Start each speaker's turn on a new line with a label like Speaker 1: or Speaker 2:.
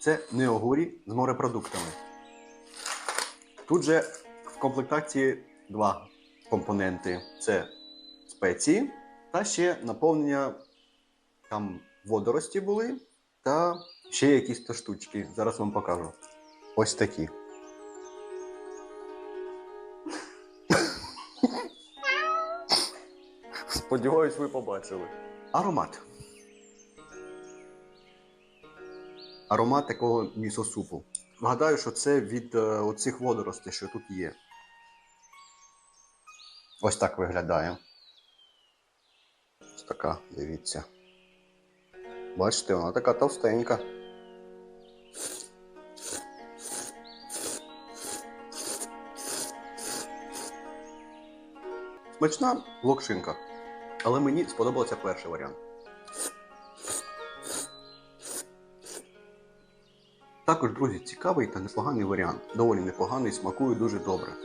Speaker 1: це неогурі з морепродуктами. Тут же в комплектації два компоненти: це спеції та ще наповнення там водорості були, та ще якісь то штучки. Зараз вам покажу. Ось такі. Сподіваюсь, ви побачили. Аромат. Аромат такого місосупу. Гадаю, що це від е, оцих водоростей, що тут є. Ось так виглядає. Ось така, дивіться. Бачите, вона така товстенька. Смачна локшинка. Але мені сподобався перший варіант. Також, друзі, цікавий та непоганий варіант. Доволі непоганий, смакує дуже добре.